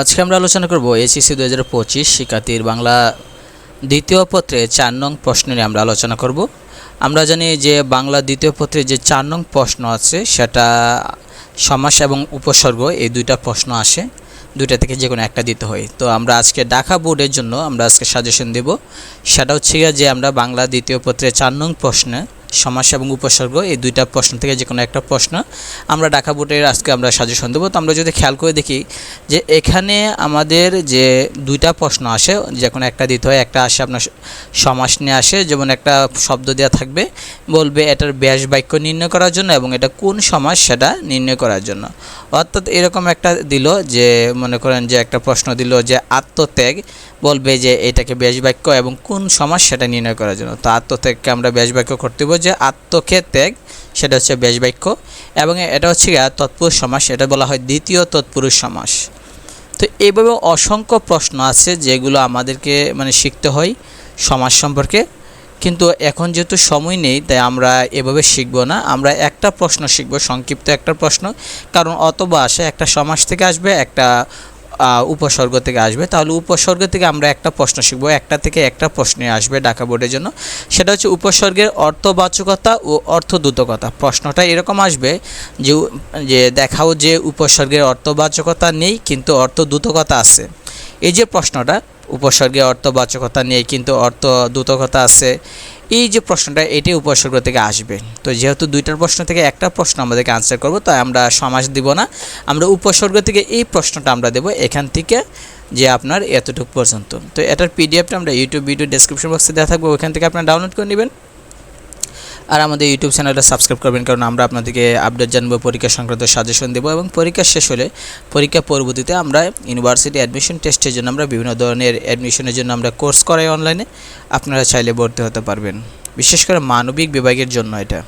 আজকে আমরা আলোচনা করব এসিসি দু হাজার পঁচিশ শিক্ষার্থীর বাংলা দ্বিতীয় পত্রে চার নং প্রশ্ন নিয়ে আমরা আলোচনা করব। আমরা জানি যে বাংলা দ্বিতীয় পত্রে যে চার নং প্রশ্ন আছে, সেটা সমাস এবং উপসর্গ, এই দুইটা প্রশ্ন আসে। দুইটা থেকে যে কোনো একটা দিতে হয়। তো আমরা আজকে ঢাকা বোর্ডের জন্য আমরা আজকে সাজেশন দেব। সেটা হচ্ছে যে আমরা বাংলা দ্বিতীয় পত্রে চার নং প্রশ্নে সমাস এবং উপসর্গ, এই দুইটা প্রশ্ন থেকে যে কোনো একটা প্রশ্ন আমরা ঢাকা বোর্ডের আজকে আমরা সাজেশন দেবো। তো আমরা যদি খেয়াল করে দেখি যে এখানে আমাদের যে দুইটা প্রশ্ন আসে, যে কোনো একটা দিতে হয়, একটা আসে আপনার সমাস নিয়ে আসে, যেমন একটা শব্দ দেওয়া থাকবে, বলবে এটার ব্যাস বাক্য নির্ণয় করার জন্য এবং এটা কোন সমাস সেটা নির্ণয় করার জন্য। অর্থাৎ এরকম একটা দিল যে মনে করেন যে একটা প্রশ্ন দিল যে আত্মত্যাগ, বলবে যে এটাকে ব্যাস বাক্য এবং কোন সমাস সেটা নির্ণয় করার জন্য। তো আত্মত্যাগকে আমরা ব্যাস বাক্য করতে হবে যে আত্মকে ত্যাগ, সেটা হচ্ছে বেশ বাক্য এবং এটা হচ্ছে তৎপুরুষ সমাস, এটা বলা হয় দ্বিতীয় তৎপুরুষ সমাস। তো এইভাবে অসংখ্য প্রশ্ন আছে যেগুলো আমাদেরকে মানে শিখতে হয় সমাজ সম্পর্কে। কিন্তু এখন যেহেতু সময় নেই, তাই আমরা এভাবে শিখব না। আমরা একটা প্রশ্ন শিখব, সংক্ষিপ্ত একটা প্রশ্ন, কারণ অতবা আসে একটা সমাজ থেকে আসবে, একটা উপসর্গ থেকে আসবে। তাহলে উপসর্গ থেকে আমরা একটা প্রশ্ন শিখব। একটা থেকে একটা প্রশ্নে আসবে ঢাকা বোর্ডের জন্য। সেটা হচ্ছে উপসর্গের অর্থবাচকতা ও অর্থদ্রুতকতা প্রশ্নটা এরকম আসবে যে যে দেখাও যে উপসর্গের অর্থবাচকতা নেই, কিন্তু অর্থদ্রুতকতা আছে। এই যে প্রশ্নটা, উপসর্গের অর্থবাচকতা নেই, কিন্তু অর্থ দ্রুতকতা আছে। এই যে প্রশ্নটা এটি উপসর্গ থেকে আসবে। তো যেহেতু দুইটার প্রশ্ন থেকে একটা প্রশ্ন আমাদেরকে আনসার করব, তাই আমরা সমাজ দিব না। আমরা উপসর্গ থেকে এই প্রশ্নটা আমরা দেব এখান থেকে যে আপনার এতটুকু পর্যন্ত। তো এটার পিডিএফটা আমরা ইউটিউব ভিডিও ডেসক্রিপশন বক্সে দেওয়া থাকব, ওখান থেকে আপনারা ডাউনলোড করে নেবেন। আর আমাদের ইউটিউব চ্যানেলটা সাবস্ক্রাইব করবেন, কারণ আমরা আপনাদেরকে আপডেট জানব, পরীক্ষা সংক্রান্ত সাজেশন দেবো এবং পরীক্ষা শেষ হলে পরীক্ষা পরবর্তীতে আমরা ইউনিভার্সিটি অ্যাডমিশন টেস্টের জন্য আমরা বিভিন্ন ধরনের অ্যাডমিশনের জন্য আমরা কোর্স করাই অনলাইনে আপনারা চাইলে ভর্তি হতে পারবেন। বিশেষ করে মানবিক বিভাগের জন্য এটা।